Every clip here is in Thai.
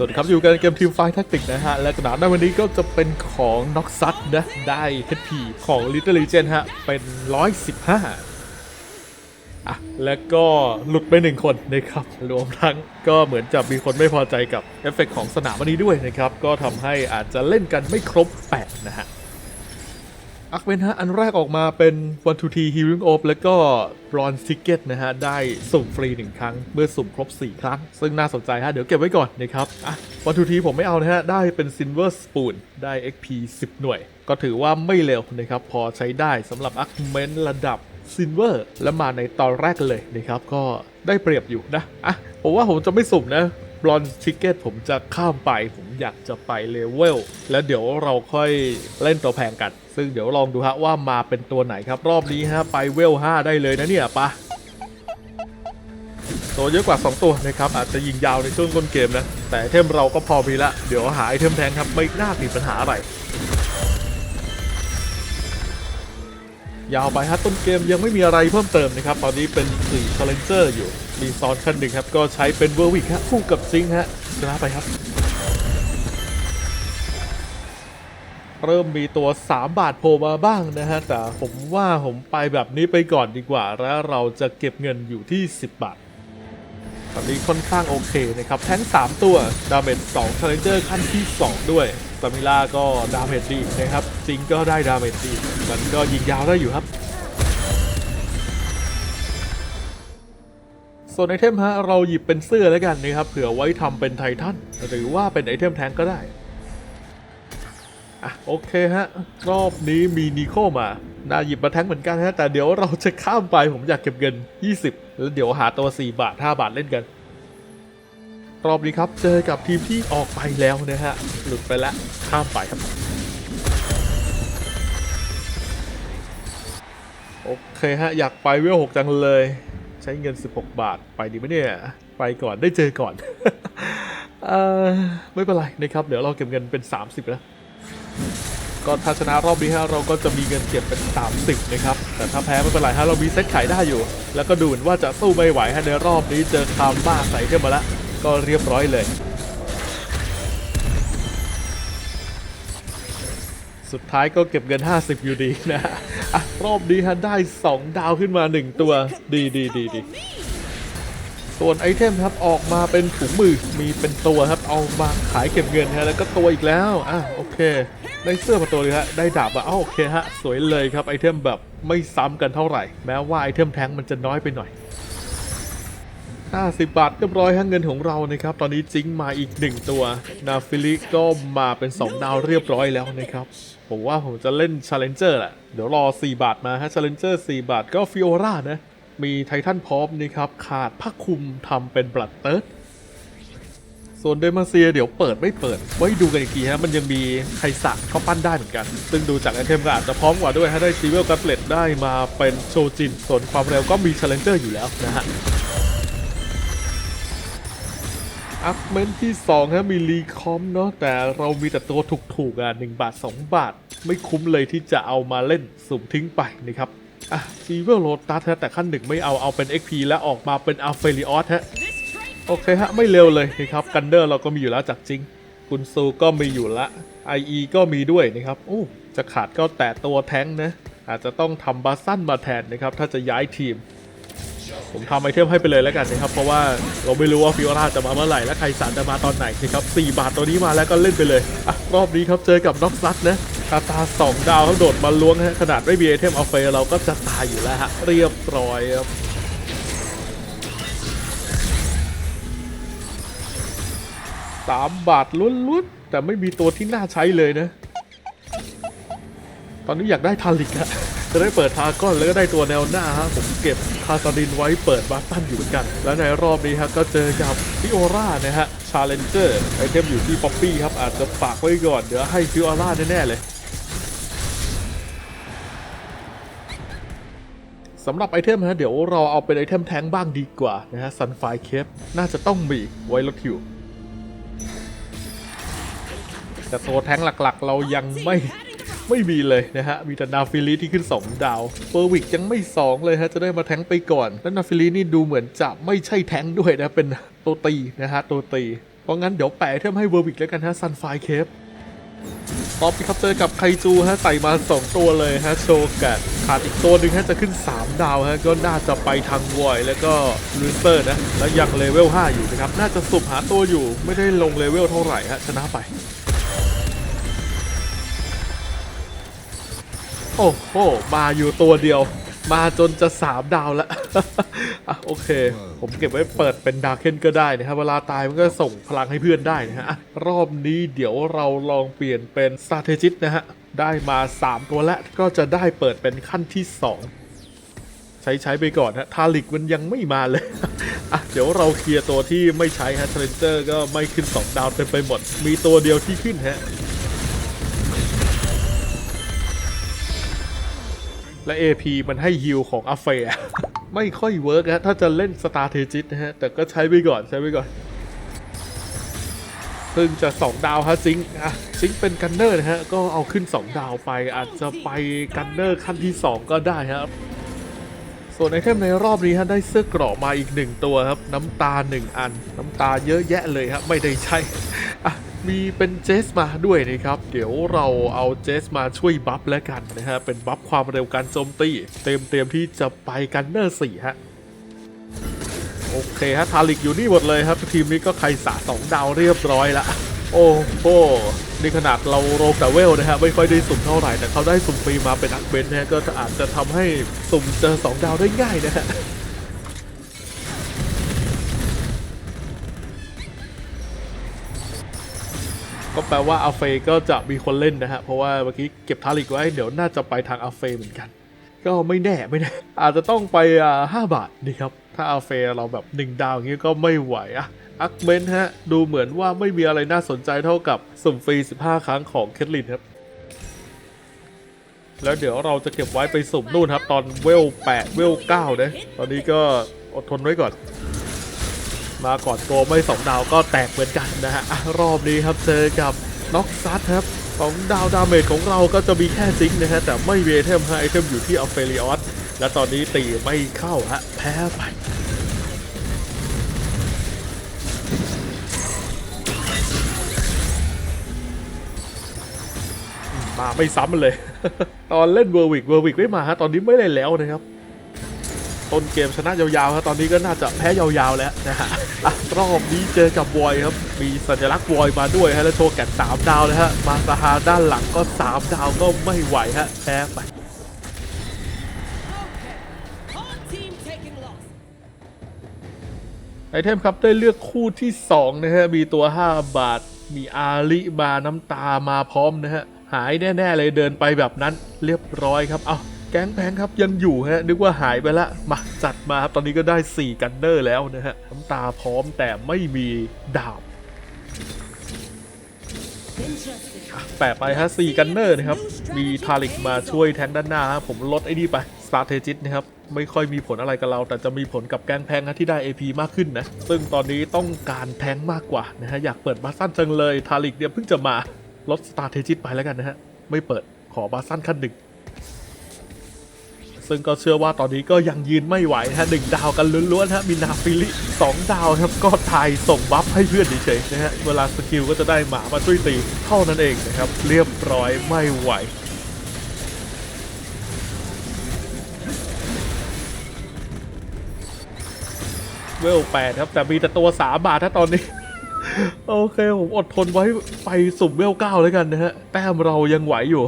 สวัสดีครับ อยู่กันเกมทีมไฟทักติกนะฮะ และสนามในวันนี้ก็จะเป็นของน็อกซัตนะ ได้เทชพีของ Little Legend ฮะ เป็น 115 อะ แล้วก็หลุดไปหนึ่งคนนะครับ รวมทั้งก็เหมือนจะมีคนไม่พอใจกับเอฟเฟกต์ของสนามวันนี้ด้วยนะครับ ก็ทำให้อาจจะเล่นกันไม่ครบ 8 นะฮะ อักเวนฮะอันแรกออกมาเป็น one to t healing orb แล้วก็ bronze ticket นะฮะ ได้สุ่มฟรีหนึ่งครั้ง เมื่อสุ่มครบ 4 ครั้ง ซึ่งน่าสนใจฮะ เดี๋ยวเก็บไว้ก่อนนะครับ อะ one to t ผมไม่เอานะฮะ ได้เป็น silver spoon ได้ XP 10 หน่วย ก็ถือว่าไม่เร็วนะครับ พอใช้ได้สำหรับอักเมนระดับ silver และมาในตอนแรกเลยนะครับ ก็ได้เปรียบอยู่นะ อะ ผมว่าผมจะไม่สุ่มนะ บลอนทิกเก็ตผมจะข้ามไป ผมอยากจะไปเลเวลแล้วเดี๋ยวเราค่อยเล่นตัวแพงกัน ซึ่งเดี๋ยวลองดูฮะว่ามาเป็นตัวไหนครับ รอบนี้ฮะไปเวล 5 ได้เลยนะเนี่ยปะตัวเยอะกว่า 2 ตัวนะครับ อาจจะยิงยาวในช่วงต้นเกมนะ แต่ไอเทมเราก็พอมีละ เดี๋ยวหาไอเทมแทงครับ ไม่น่าติดปัญหาอะไร ยาวไปฮะต้นเกมยังไม่มีอะไรเพิ่มเติมนะครับ ตอนนี้เป็น4 Challenger อยู่ มีซอนคันหนึ่งครับ ก็ใช้เป็นเวอร์วิกฮะคู่กับซิงค์ฮะชนะไปครับ เริ่มมีตัว 3 บาทโผล่มาบ้างนะฮะ แต่ผมว่าผมไปแบบนี้ไปก่อนดีกว่า แล้วเราจะเก็บเงินอยู่ที่ 10 บาทตอนนี้ค่อนข้างโอเคนะครับ แท้ง 3 ตัว ดาเมจ2 Challenger ขั้นที่ 2 ด้วย สมิล่าก็ดาเมจดีนะครับซิงก็ได้ดาเมจดีมันก็ยิงยาวได้อยู่ครับส่วนไอเทมฮะเราหยิบเป็นเสื้อแล้วกันนะครับเผื่อไว้ทำเป็นไททันหรือว่าเป็นไอเทมแทงก็ได้อะโอเคฮะรอบนี้มีนิโคมาน่าหยิบมาแทงเหมือนกันฮะแต่เดี๋ยวเราจะข้ามไปผมอยากเก็บเงิน 20 แล้วเดี๋ยวหาตัว 4 บาท 5 บาทเล่นกัน รอบนี้ครับ เจอกับทีมที่ออกไปแล้วนะฮะ หลุดไปแล้วข้ามไปครับ โอเคฮะ อยากไปเวล6จังเลย ใช้เงิน 16 บาทไปดีไหมเนี่ย ไปก่อนได้เจอก่อนเออไม่เป็นไรนะครับ เดี๋ยวเราเก็บเงินเป็น 30แล้วก็ถ้าชนะรอบนี้ฮะเราก็จะมีเงินเก็บเป็น 30 นะครับ แต่ถ้าแพ้ไม่เป็นไรฮะเรามีเซ็ตขายได้อยู่ แล้วก็ดูเหมือนว่าจะสู้ไม่ไหวฮะในรอบนี้เจอคามบ้าใส่เข้ามาแล้ว ก็เรียบร้อยเลย สุดท้ายก็เก็บเงิน 50 อยู่ดีนะอะรอบนี้ฮะได้ 2 ดาวขึ้นมา 1 ตัวดีดีดีดีส่วนไอเทมครับออกมาเป็นถุงมือมีเป็นตัวครับเอามาขายเก็บเงินฮะแล้วก็ตัวอีกแล้วอะโอเคได้เสื้อมาตัวเลยฮะได้ดาบอะอ้าโอเคฮะสวยเลยครับไอเทมแบบไม่ซ้ำกันเท่าไหร่ แม้ว่าไอเทมแท้งมันจะน้อยไปหน่อย 50 บาทเรียบร้อยฮะเงินของเรานะครับ ตอนนี้จิงมาอีก 1 ตัว นาฟิลิก็มาเป็น 2 ดาวเรียบร้อยแล้วนะครับ ผมว่าผมจะเล่น Challenger แหละ เดี๋ยวรอ 4 บาทมาฮะ Challenger 4บาทก็ฟิโอรานะ มีไททันพร้อมนะครับ ขาดผ้าคลุมทำเป็นบลัดเติร์ดส่วนเดมาเซียเดี๋ยวเปิดไม่เปิด ไว้ดูกันอีกทีฮะ มันยังมีไคสักเขาปั้นได้เหมือนกัน ซึ่งดูจากไอเทมก็อาจจะพร้อมกว่าด้วยฮะได้ซีเวลกัตเลตได้มาเป็นโชจิน ส่วนความเร็วก็มี Challenger อยู่แล้วนะฮะ อัพเมนที่2ฮะมีรีคอมเนาะแต่เรามีแต่ตัวถูกๆอะ1บาท 2 บาท ไม่คุ้มเลยที่จะเอามาเล่นสุ่มทิ้งไปนะครับอะซีเวลโ o ตัสฮะแต่ขั้นหนึ่งไม่เอาเอาเป็น XP แล้วออกมาเป็นอัลเฟริออสฮะโอเคฮะ ไม่เร็วเลยนะครับกันเดอร์เราก็มีอยู่แล้วจากจริงคุณซูก็มีอยู่ละ IE ก็มีด้วยนะครับโอ้จะขาดก็แต่ตัวแท้งนะอาจจะต้องทำบาสั้นมาแทนนะครับถ้าจะย้ายทีม ผมทำไอเทมให้ไปเลยแล้วกันนะครับ เพราะว่าเราไม่รู้ว่าฟิโอราจะมาเมื่อไหร่และใครสารจะมาตอนไหนนะครับ4บาทตัวนี้มาแล้วก็เล่นไปเลยอะรอบนี้ครับเจอกับน็อกซัตนะคาตา2ดาวเขาโดดมาล้วงฮะขนาดไม่มีไอเทมเอาเฟเราก็จะตายอยู่แล้วฮะเรียบร้อยครับสามบาทล้วนๆแต่ไม่มีตัวที่น่าใช้เลยนะ ตอนนี้อยากได้ทาริกอะ จะได้เปิดทาก้อนแล้วก็ได้ตัวแนวหน้าฮะผมเก็บคาซาดินไว้เปิดบาตันอยู่เหมือนกัน และในรอบนี้ฮะก็เจอกับฟิโอรานะฮะชาเลนเจอร์ไอเทมอยู่ที่ป๊อปปี้ครับอาจจะฝากไว้ก่อนเดี๋ยวให้ฟิโอราแน่ๆเลยสำหรับไอเทมฮะเดี๋ยวเราเอาเป็นไอเทมแท้งบ้างดีกว่านะฮะซันไฟเคปน่าจะต้องมีไว้ลดหิวแต่ตัวแท้งหลักๆ เรายังไม่ ไม่มีเลยนะฮะ มีแต่นาฟิลีที่ขึ้น 2 ดาวเฟอร์วิกยังไม่ 2 เลยฮะ จะได้มาแทงไปก่อน แล้วนาฟิลีนี่ดูเหมือนจะไม่ใช่แทงด้วยนะ เป็นตัวตีนะฮะ ตัวตี เพราะงั้นเดี๋ยวแปะเทมให้เวอร์วิกแล้วกันฮะซันไฟเคฟตอบครับเจอกับไคจูฮะใส่มา 2 ตัวเลยฮะโชกะขาดอีกตัวหนึ่งฮะจะขึ้น 3 ดาวฮะก็น่าจะไปทางวอยแล้วก็ลูเซอร์นะ แล้วยังเลเวล 5 อยู่นะครับ น่าจะสุบหาตัวอยู่ไม่ได้ลงเลเวลเท่าไหร่ฮะชนะไป โอ้โห มาอยู่ตัวเดียว มาจนจะ3ดาวแล้วโอเค ผมเก็บไว้เปิดเป็นดาร์เคนก็ได้นะครับเวลาตายมันก็ส่งพลังให้เพื่อนได้นะฮะ รอบนี้เดี๋ยวเราลองเปลี่ยนเป็น s t r a t e g i s นะฮะ ได้มา 3 ตัวแล้วก็จะได้เปิดเป็นขั้นที่ 2 ใช้ใช้ไปก่อนฮะทาลิกมันยังไม่มาเลยอะเดี๋ยวเราเคลียร์ตัวที่ไม่ใช้ฮะเทรนเจอร์ก็ไม่ขึ้น 2 ดาวเต็มไปหมด มีตัวเดียวที่ขึ้นฮะ และ AP มันให้ฮิลของอาเฟไม่ค่อยเวิร์กฮะถ้าจะเล่นสตาร์เทจิตนะฮะ แต่ก็ใช้ไปก่อนใช้ไปก่อนเพิ่งจะ 2 ดาวฮะซิงค์อะซิงค์เป็นกันเนอร์นะฮะ ก็เอาขึ้น 2 ดาวไปอาจจะไปกันเนอร์ขั้นที่ 2 ก็ได้ครับ ส่วนไอเทมในรอบนี้ฮะได้เสื้อเกราะมาอีกหนึ่งตัวครับ น้ำตาหนึ่งอัน น้ำตาเยอะแยะเลยครับไม่ได้ใช่อะมีเป็นเจสมาด้วยนะครับ เดี๋ยวเราเอาเจสมาช่วยบัฟแล้วกันนะฮะ เป็นบัฟความเร็วการโจมตี เตรียมเตรียมที่จะไปกันเนอร์สี่ฮะ โอเคฮะ ทาริกอยู่นี่หมดเลยครับ ทีมนี้ก็ใครสะสองดาวเรียบร้อยละ โอ้โหนี่ขนาดเราโรแต่เวลนะฮะไม่ค่อยได้สุ่มเท่าไหร่แต่เขาได้สุ่มฟรีมาเป็นอักเบนนะก็อาจจะทำให้สุ่มเจอสองดาวได้ง่ายนะฮะก็แปลว่าอาเฟก็จะมีคนเล่นนะฮะเพราะว่าเมื่อกี้เก็บทาริกไว้เดี๋ยวน่าจะไปทางอาเฟเหมือนกัน ก็ไม่แน่ไม่แน่อาจจะต้องไปห้าบาทดีครับถ้าอาเฟเราแบบหนึ่งดาวอย่างนี้ก็ไม่ไหวอะ อักเมนฮะ ดูเหมือนว่าไม่มีอะไรน่าสนใจเท่ากับสุ่มฟรี 15 ครั้งของเคทลินครับ แล้วเดี๋ยวเราจะเก็บไว้ไปสุ่มนู่นครับ ตอนเวล 8 เวล 9 นะ ตอนนี้ก็อดทนไว้ก่อน มาก่อนตัวไม่สองดาวก็แตกเหมือนกันนะฮะ รอบนี้ครับเจอกับน็อกซัดครับสองดาวดาเมจของเราก็จะมีแค่ซิงค์นะฮะ แต่ไม่มีไอเทมฮะไอเทมอยู่ที่อัลเฟริออสและตอนนี้ตีไม่เข้าฮะแพ้ไป มาไม่ซ้ำมันเลย ตอนเล่นเวอร์วิกเวอร์วิกไม่มาฮะตอนนี้ไม่เล่นแล้วนะครับต้นเกมชนะยาวๆครับตอนนี้ก็น่าจะแพ้ยาวๆแล้วนะฮะอะรอบนี้เจอกับวอยครับ มีสัญลักษณ์วอยมาด้วยฮะแล้วโชว์แกนสามดาวนะฮะมาซาฮาด้านหลังก็สามดาวก็ไม่ไหวฮะแพ้ไปไอเทมครับได้เลือกคู่ที่ 2 นะฮะ มีตัว 5 บาท มีอาลิมาน้ำตามาพร้อมนะฮะ หายแน่ ๆ เลยเดินไปแบบนั้นเรียบร้อยครับ เอาแก๊งแพงครับยังอยู่ฮะนึกว่าหายไปละมาจัดมาครับ ตอนนี้ก็ได้ 4 กันเนอร์แล้วนะฮะน้ำตาพร้อมแต่ไม่มีดาบแปะไปฮะ4กันเนอร์นะครับ มีทาริกมาช่วยแทงด้านหน้าฮะผมลดไอ้นี่ไปสตาร์เทจิตนะครับ ไม่ค่อยมีผลอะไรกับเรา แต่จะมีผลกับแกงแพงนะที่ได้ AP มากขึ้นนะ ซึ่งตอนนี้ต้องการแทงมากกว่านะฮะอยากเปิดบาสั้นจังเลยทาริกเนี่ยเพิ่งจะมา ลดสตาร์เทจิตไปแล้วกันนะฮะ ไม่เปิดขอบาสั้นขั้นหนึ่ง ซึ่งก็เชื่อว่าตอนนี้ก็ยังยืนไม่ไหวนะฮะหนึ่งดาวกันล้วนๆฮะมีนาฟิลิสองดาวครับก็ทายส่งบัฟให้เพื่อนเฉยๆนะฮะ เวลาสกิลก็จะได้หมามาช่วยตีเท่านั้นเองนะครับ เรียบร้อยไม่ไหวเวลแปดครับแต่มีแต่ตัวสามบาทถ้าตอนนี้ โอเค ผมอดทนไว้ไปสุ่มเวลเก้าแล้วกันนะฮะ แต้มเรายังไหวอยู่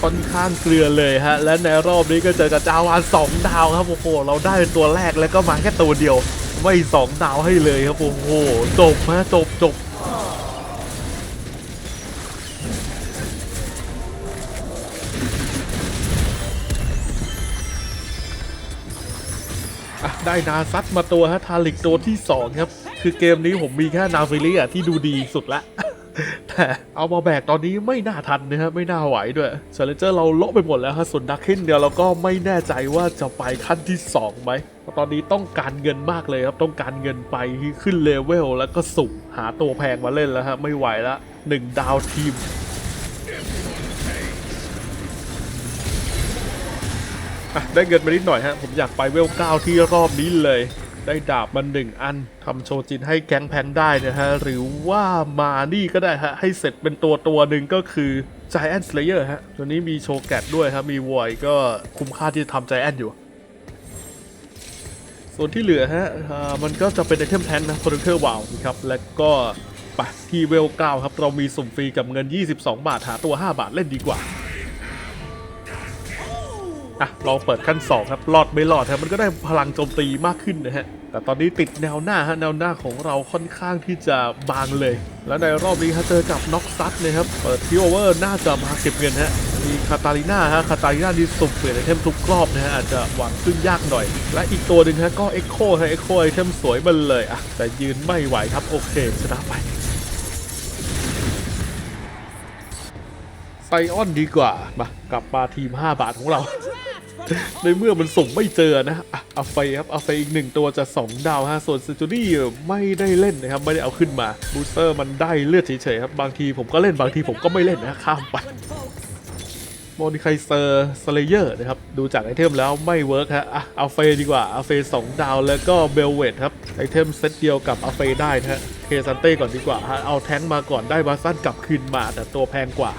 ค่อนข้างเกลือเลยฮะ และในรอบนี้ก็เจอกับจาวานสองดาวครับ โอ้โห เราได้ตัวแรกแล้วก็มาแค่ตัวเดียว ไม่สองดาวให้เลยครับ โอ้โห จบฮะจบจบ ได้นาซัดมาตัวฮะทาริกตัวที่ 2 ครับ คือเกมนี้ผมมีแค่นาฟิลิอะที่ดูดีสุดละแต่เอามาแบกตอนนี้ไม่น่าทันนะครับไม่น่าไหวด้วยเชลเลนเจอร์เราโละไปหมดแล้วฮะส่วนดักขึ้นเดียวเราก็ไม่แน่ใจว่าจะไปขั้นที่2ไหมเพราะตอนนี้ต้องการเงินมากเลยครับ ต้องการเงินไปขึ้นเลเวลแล้วก็สุ่มหาตัวแพงมาเล่นแล้วฮะไม่ไหวละหนึ่งดาวทีม อะ ได้เงินมานิดหน่อยฮะ ผมอยากไปเวลเก้าที่รอบนี้เลย ได้ดาบมันหนึ่งอันทำโชจินให้แก๊งแพนได้นะฮะ หรือว่ามานี่ก็ได้ฮะ ให้เสร็จเป็นตัวตัวหนึ่งก็คือ Giant Slayer ฮะ ตัวนี้มีโชแกตด้วยครับ มีวอยก็คุ้มค่าที่จะทำ Giant อยู่ ส่วนที่เหลือฮะมันก็จะเป็นไอเทมแทนนะ p r o d u c e r Wow นะครับ และก็ไปที่เวลเก้าครับ เรามีสุ่มฟรีกับเงิน 22 บาท หาตัว 5 บาทเล่นดีกว่า อะลองเปิดขั้น2ครับรอดไม่รอดครับมันก็ได้พลังโจมตีมากขึ้นนะฮะแต่ตอนนี้ติดแนวหน้าฮะแนวหน้าของเราค่อนข้างที่จะบางเลย แล้วในรอบนี้ฮะเจอกับน็อกซัตนะครับเปิดทีโอเวอร์น่าจะมาเก็บเงินฮะมีคาตาลิน่าฮะคาตาลิน่านี่สุ่มเปลี่ยนไอเทมทุกรอบนะฮะอาจจะหวังขึ้นยากหน่อย และอีกตัวหนึ่งฮะก็เอ็กโคฮะเอ็กโคไอเทมสวยมันเลยอะแต่ยืนไม่ไหวครับโอเคชนะไปไซออนดีกว่า มากลับมาทีม 5 บาทของเรา ในเมื่อมันส่งไม่เจอนะอะเอาไฟครับเอาไฟอีกหนึ่งตัวจะ 2 ดาวฮะส่วนซจูรี่ไม่ได้เล่นนะครับ ไม่ได้เอาขึ้นมาบูสเตอร์มันได้เลือดเฉยๆครับ บางทีผมก็เล่นบางทีผมก็ไม่เล่นนะข้ามไปโมนิไคเซอร์สเลเยอร์นะครับ ดูจากไอเทมแล้วไม่เวิร์กฮะอะเอาเฟดีกว่าเอาเฟสองดาวแล้วก็เบลเวตครับ ไอเทมเซตเดียวกับเอาเฟได้นะฮะเคซันเต้ก่อนดีกว่าฮะเอาแท้งมาก่อนได้บาซันกลับคืนมาแต่ตัวแพงกว่า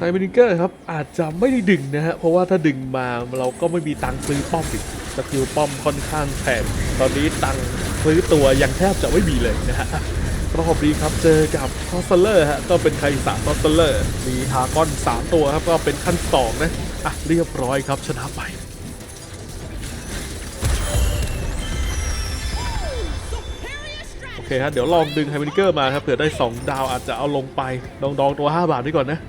ไฮเมนิเกอร์ครับอาจจะไม่ได้ดึงนะฮะเพราะว่าถ้าดึงมาเราก็ไม่มีตังค์ซื้อป้อมอีกสกิลป้อมค่อนข้างแพงตอนนี้ตังค์ซื้อตัวยังแทบจะไม่มีเลยนะฮะรอบนี้ครับเจอกับทอสเลอร์ฮะก็เป็นไคสาทอสเลอร์มีทากอน 3 ตัวครับก็เป็นขั้น2นะอะเรียบร้อยครับชนะไปโอเคฮะเดี๋ยวลองดึงไฮเมนิเกอร์มาครับเผื่อได้ 2 ดาวอาจจะเอาลงไปดองดองๆตัว 5 บาทนี่ก่อนนะ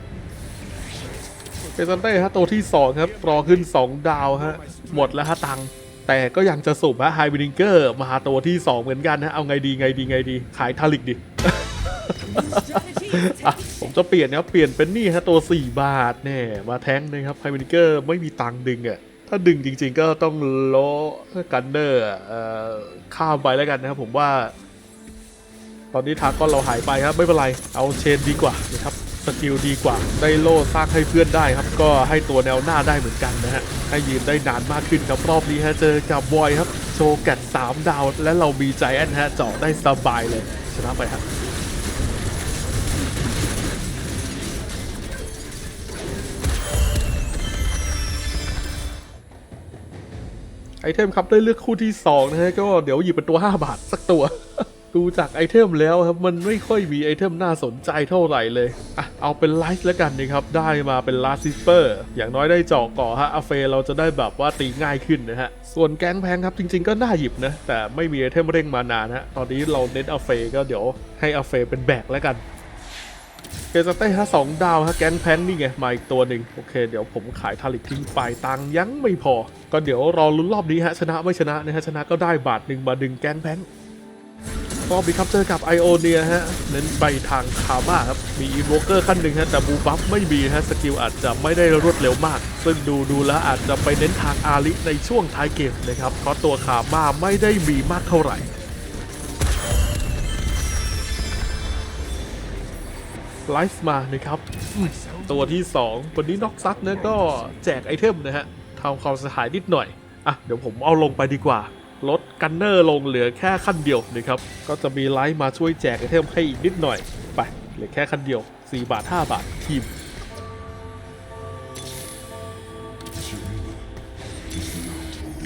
เปซันเต้ฮะตัวที่ 2 ครับรอขึ้น 2 ดาวฮะหมดแล้วฮะตังแต่ก็ยังจะสุ่มฮะไฮเมนิเกอร์มาตัวที่ 2 เหมือนกันนะเอาไงดีไงดีไงดี ขายทาลิกดิผมจะเปลี่ยนนะเปลี่ยนเป็นนี่ฮะตัว 4 บาทแน่มาแท้งนะครับไฮเมนิเกอร์ไม่มีตังดึงอะถ้าดึงจริงๆก็ต้องโลกันเดอร์เอ่อข้ามไปแล้วกันนะครับผมว่า ตอนนี้ทาก้อนเราหายไปครับไม่เป็นไรเอาเชนดีกว่านะครับ สกิลดีกว่า ได้โล่สร้างให้เพื่อนได้ครับ ก็ให้ตัวแนวหน้าได้เหมือนกันนะฮะ ให้ยืนได้นานมากขึ้นครับรอบนี้ฮะเจอกับบอยครับ โชว์แกต3ดาว และเรามีใจแอนฮะเจาะได้สบายเลยชนะไปฮะไอเทมครับได้เลือกคู่ที่2นะฮะก็เดี๋ยวหยิบเป็นตัว 5 บาทสักตัว ดูจากไอเทมแล้วครับมันไม่ค่อยมีไอเทมน่าสนใจเท่าไหร่เลยอะเอาเป็นไลฟ์แล้วกันนะครับ ได้มาเป็นลาซิสเปอร์อย่างน้อยได้จาะก่อฮะอาเฟเราจะได้แบบว่าตีง่ายขึ้นนะฮะ ส่วนแก๊งแพงครับจริง ๆ ก็น่าหยิบนะ แต่ไม่มีไอเทมเร่งมานานฮะตอนนี้เราเน้นอาเฟก็เดี๋ยวให้อาเฟเป็นแบกแล้วกันเกสเต้ฮะสองดาวฮะแก๊งแพนนี่ไงมาอีกตัวหนึ่งโอเค เดี๋ยวผมขายทาริกทิ้งไปตังยังไม่พอ ก็เดี๋ยวรอลุ้นรอบนี้ฮะชนะไม่ชนะนะฮะชนะก็ได้บาทหนึ่งมาดึงแก๊งแพน รอบนี้ครับเจอกับไอโอเนียฮะ เน้นไปทางคาบ้าครับ มีอีโวเกอร์ขั้นหนึ่งฮะ แต่บูบัฟไม่มีฮะ สกิลอาจจะไม่ได้รวดเร็วมาก ซึ่งดูดูแล้วอาจจะไปเน้นทางอาริในช่วงท้ายเกมนะครับ เพราะตัวคาบ้าไม่ได้มีมากเท่าไหร่ไลฟ์มานะครับ ตัวที่ 2 วันนี้น็อกซัดนะก็แจกไอเทมนะฮะทำความเสียหายนิดหน่อย อะ เดี๋ยวผมเอาลงไปดีกว่า ลดกันเนอร์ลงเหลือแค่ขั้นเดียวนะครับ ก็จะมีไลฟ์มาช่วยแจกไอเทมให้อีกนิดหน่อย ไปเหลือแค่ขั้นเดียว 4 บาท 5 บาททีม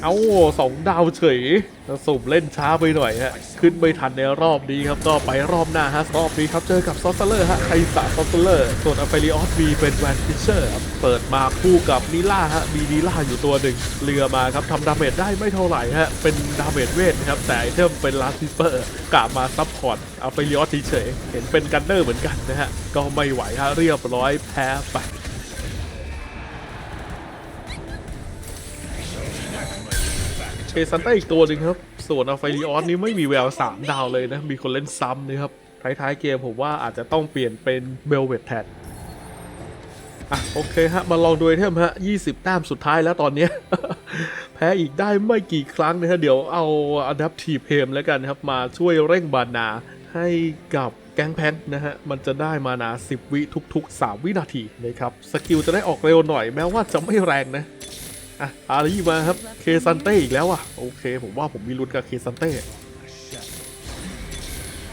เอาสองดาวเฉยสุ่มเล่นช้าไปหน่อยฮะ ขึ้นไม่ทันในรอบนี้ครับ ก็ไปรอบหน้าฮะ รอบนี้ครับเจอกับซอสเซอร์ฮะ ไคสาซอสเซอร์ ส่วนอฟเฟลิออสมีเป็นแวนฟิชเชอร์ครับเปิดมาคู่กับนิล่าฮะ มีนิล่าอยู่ตัวหนึ่ง เรือมาครับทำดาเมจได้ไม่เท่าไหร่ฮะ เป็นดาเมจเวทนะครับ แต่ไอเทมเป็นลาซิเปอร์กะมาซับพอร์ตอฟเฟลิออสเฉยเห็นเป็นกันเนอร์เหมือนกันนะฮะ ก็ไม่ไหวฮะ เรียบร้อยแพ้ไป เอซันต้าอีกตัวหนึ่งครับ ส่วนอัลไฟริออสนี่ไม่มีแวว 3 ดาวเลยนะ มีคนเล่นซ้ำนะครับ ท้ายๆเกมผมว่าอาจจะต้องเปลี่ยนเป็นเบลเวตแทนอะโอเคฮะ มาลองดูไอเทมฮะ 20 แต้มสุดท้ายแล้วตอนเนี้ย แพ้อีกได้ไม่กี่ครั้งนะฮะ เดี๋ยวเอา Adaptive เพมแล้วกันครับ มาช่วยเร่งบานาให้กับแก๊งแพนนะฮะ มันจะได้มานา 10 วิทุก ๆ 3 วินาทีนะครับ สกิลจะได้ออกเร็วหน่อยแม้ว่าจะไม่แรงนะ อะอารีมาครับ เคซันเต้อีกแล้วอะ โอเค ผมว่าผมมีลุ้นกับเคซันเต้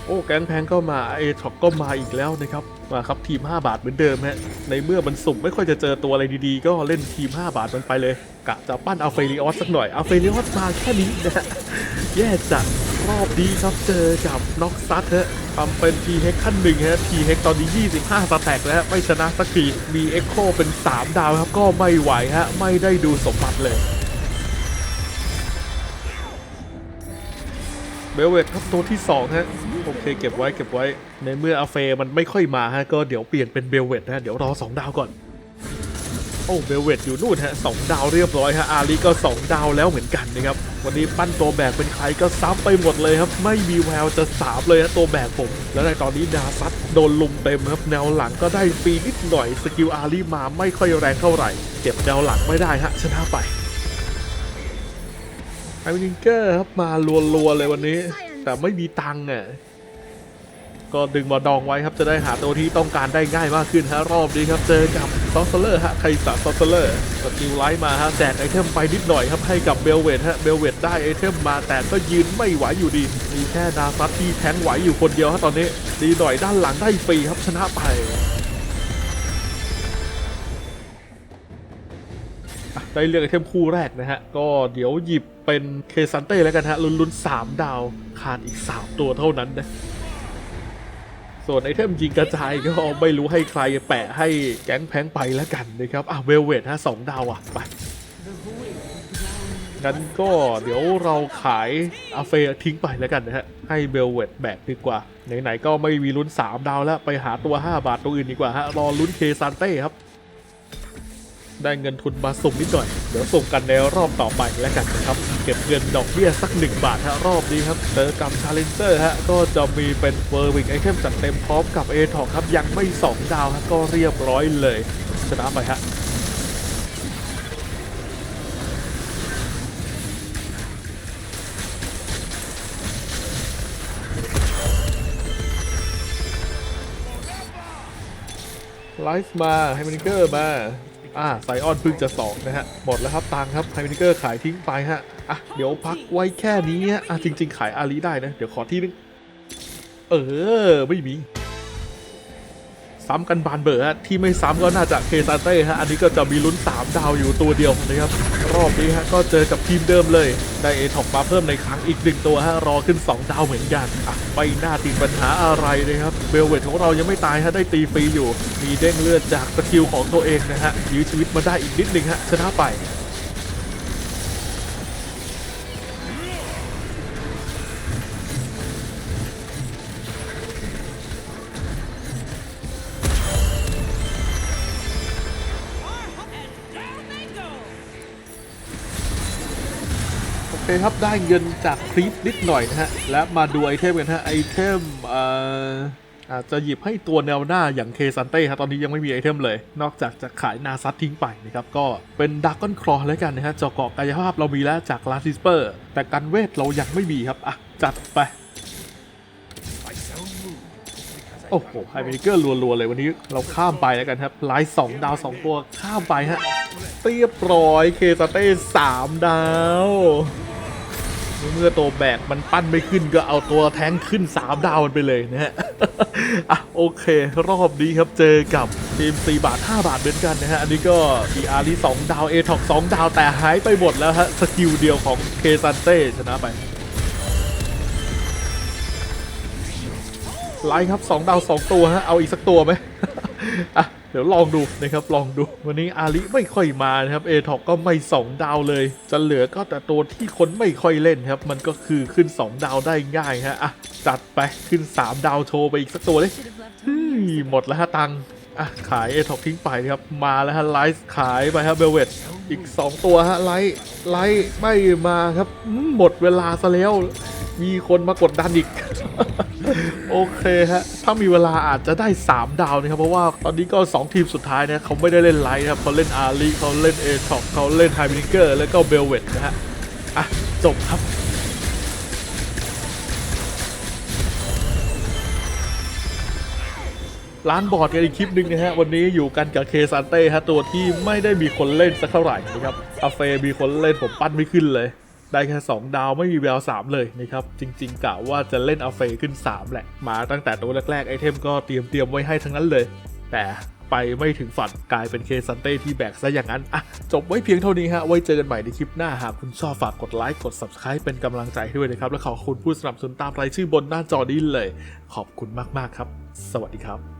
โอ้ แกงแพงก็มาเอช็อกก็มาอีกแล้วนะครับ มาครับทีม 5 บาทเหมือนเดิมฮะ ในเมื่อมันสุ่มไม่ค่อยจะเจอตัวอะไรดีๆ ก็เล่นทีม 5 บาทมันไปเลย กะจะปั้นอัลเฟริออสสักหน่อยอัลเฟริออสมาแค่นี้นะแย่จัด อบนี้ครับเจอกับน็อกซัตฮะทำเป็นทีเฮกขั้นหนึ่งฮะทีเฮกตอนนี้ 25สแต็กแล้วฮะไม่ชนะสักทีมีเอ็กโคเป็น 3 ดาวครับ ก็ไม่ไหวฮะ ไม่ได้ดูสมบัติเลย เบลเวตครับตัวที่2ฮะโอเคเก็บไว้เก็บไว้ ในเมื่ออาเฟมันไม่ค่อยมาฮะก็เดี๋ยวเปลี่ยนเป็นเบลเวตนะฮะเดี๋ยวรอ 2 ดาวก่อน โอ้เบลเวตอยู่นู่นฮะสองดาวเรียบร้อยฮะอาลีก็2ดาวแล้วเหมือนกันนะครับวันนี้ปั้นตัวแบกเป็นใครก็ซ้ำไปหมดเลยครับ ไม่มีแววจะสามเลยฮะตัวแบกผม แล้วในตอนนี้นาซัดโดนลุมเต็มครับแนวหลังก็ได้ฟรีนิดหน่อยสกิลอาลีมาไม่ค่อยแรงเท่าไหร่เก็บแนวหลังไม่ได้ฮะชนะไปไอวิงเกอร์ครับมารัวๆเลยวันนี้ แต่ไม่มีตังค์อะ ก็ดึงมาดองไว้ครับจะได้หาตัวที่ต้องการได้ง่ายมากขึ้นฮะรอบนี้ครับเจอกับซอสเลอร์ฮะใครสาซอสเลอร์สกิลไลท์มาฮะแจกไอเทมไปนิดหน่อยครับให้กับเบลเวตฮะเบลเวตได้ไอเทมมาแต่ก็ยืนไม่ไหวอยู่ดี มีแค่ดาซัตที่แทงไหวอยู่คนเดียวฮะตอนนี้ ดีหน่อยด้านหลังได้ฟรีครับชนะไปได้เลือกไอเทมคู่แรกนะฮะ ก็เดี๋ยวหยิบเป็นเคซันเต้แล้วกันฮะลุ้นๆ3ดาวขาดอีก 3 ตัวเท่านั้นนะ ส่วนไอเทมยิงกระจายก็ไม่รู้ให้ใครแปะให้แก๊งแพงไปแล้วกันนะครับอะเวลเวทฮะสองดาวอะไปงั้นก็เดี๋ยวเราขายอาเฟทิ้งไปแล้วกันนะฮะ ให้เบลเวตแบกดีกว่า ไหนๆก็ไม่มีลุ้น 3 ดาวแล้ว ไปหาตัว 5 บาทตัวอื่นดีกว่าฮะ รอลุ้นเคซันเต้ครับ ได้เงินทุนมาสุ่มนิดหน่อย เดี๋ยวส่งกันในรอบต่อไปแล้วกันนะครับ ก็บเงินดอกเบี้ยสัก 1 บาทฮะรอบนี้ครับเจอกับชาเลนเจอร์ฮะก็จะมีเป็นเวอร์วิงไอเทมจัดเต็มพร้อมกับเอทอกครับยังไม่ 2 ดาวฮะก็เรียบร้อยเลย ชนะไปฮะไลฟ์มาไฮมินิเกอร์มา อ่าไซออนเพิ่งจะสองนะฮะ หมดแล้วครับตังครับไฮมินิเกอร์ขายทิ้งไปฮะ อะ เดี๋ยวพักไว้แค่นี้อะ จริง ๆ ขายอาลีได้นะ เดี๋ยวขอที่นึง เออ ไม่มี ซ้ำกันบานเบอร์ฮะที่ไม่ซ้ำก็น่าจะเคซาเต้ฮะอันนี้ก็จะมีลุ้น 3 ดาวอยู่ตัวเดียวนะครับรอบนี้ฮะก็เจอกับทีมเดิมเลย ได้เอท็อกมาเพิ่มในครั้งอีกหนึ่งตัวฮะรอขึ้น 2 ดาวเหมือนกันอะไม่น่าติดปัญหาอะไรนะครับเบลเวทของเรายังไม่ตายฮะได้ตีฟรีอยู่ มีเด้งเลือดจากสกิลของตัวเองนะฮะยื้อชีวิตมาได้อีกนิดนึงฮะชนะไป คครับได้เงินจากคลิปนิดหน่อยนะฮะ และมาดูไอเทมกันฮะไอเทมเอ่ออาจจะหยิบให้ตัวแนวหน้าอย่างเคซันเต้ครับตอนนี้ยังไม่มีไอเทมเลย นอกจากจะขายนาซัตทิ้งไปนะครับ ก็เป็นดักก้อนครอแล้วกันนะฮะเจาะเกาะกายภาพเรามีแล้วจากลาซิสเปอร์ แต่กันเวทเรายังไม่มีครับ อะ จัดไป โอ้โหไฮเมนิเกอร์รัวๆเลยวันนี้เราข้ามไปแล้วกันครับไลท์สองดาวสองตัวข้ามไปฮะเรียบร้อยเคซาเต้สามดาว เมื่อตัวแบกมันปั้นไม่ขึ้นก็เอาตัวแท้งขึ้น 3 ดาวมันไปเลยนะฮะอะโอเค รอบนี้ครับเจอกับทีม4บาท 5 บาทเหมือนกันนะฮะ อันนี้ก็ ER ที่ 2 ดาว a t o 2ดาวแต่หายไปหมดแล้วฮะ สกิลเดียวของเคซันเต้ชนะไปไลน์ครับ 2 ดาว 2 ตัวฮะ เอาอีกสักตัวไหมอะ เดี๋ยวลองดูนะครับลองดู วันนี้อาลิไม่ค่อยมานะครับเอท็อกก็ไม่ 2 ดาวเลย จะเหลือก็แต่ตัวที่คนไม่ค่อยเล่นครับ มันก็คือขึ้น 2 ดาวได้ง่ายฮะอะจัดไปขึ้น 3 ดาวโชว์ไปอีกสักตัวเลยเฮ้ยหมดแล้วฮะตังอะขายเอท็อกทิ้งไปนะครับมาแล้วฮะไลท์ขายไปฮะเบลเวตอีก 2 ตัวฮะไลท์ไลท์ไม่มาครับหมดเวลาซะแล้ว มีคนมากดดันอีก โอเคฮะ ถ้ามีเวลาอาจจะได้ 3 ดาวนะครับ เพราะว่าตอนนี้ก็ 2 ทีมสุดท้ายเนี่ยเขาไม่ได้เล่นไลท์นะครับเขาเล่นอารีเขาเล่นเอท็อกเขาเล่นไฮมินิเกอร์แล้วก็เบลเวตนะฮะ อะ จบครับอร้านบอร์ดกันอีกคลิปหนึ่งนะฮะ วันนี้อยู่กันกับเคซันเต้ฮะ ตัวที่ไม่ได้มีคนเล่นสักเท่าไหร่นะครับอาเฟมีคนเล่นผมปั้นไม่ขึ้นเลย ได้แค่ 2 ดาวไม่มีแวว3เลยนะครับ จริงๆกะว่าจะเล่นอาเฟขึ้น 3 แหละ มาตั้งแต่ตัวแรกๆ ไอเทมก็เตรียมเตรียมไว้ให้ทั้งนั้นเลย แต่ไปไม่ถึงฝันกลายเป็นเคซันเต้ที่แบกซะอย่างนั้น อะ จบไว้เพียงเท่านี้ฮะ ไว้เจอกันใหม่ในคลิปหน้า หากคุณชอบฝากกดไลค์กด Subscribe เป็นกำลังใจให้ด้วยนะครับ และขอบคุณผู้สนับสนุนตามรายชื่อบนหน้าจอนี้เลย ขอบคุณมากๆครับ สวัสดีครับ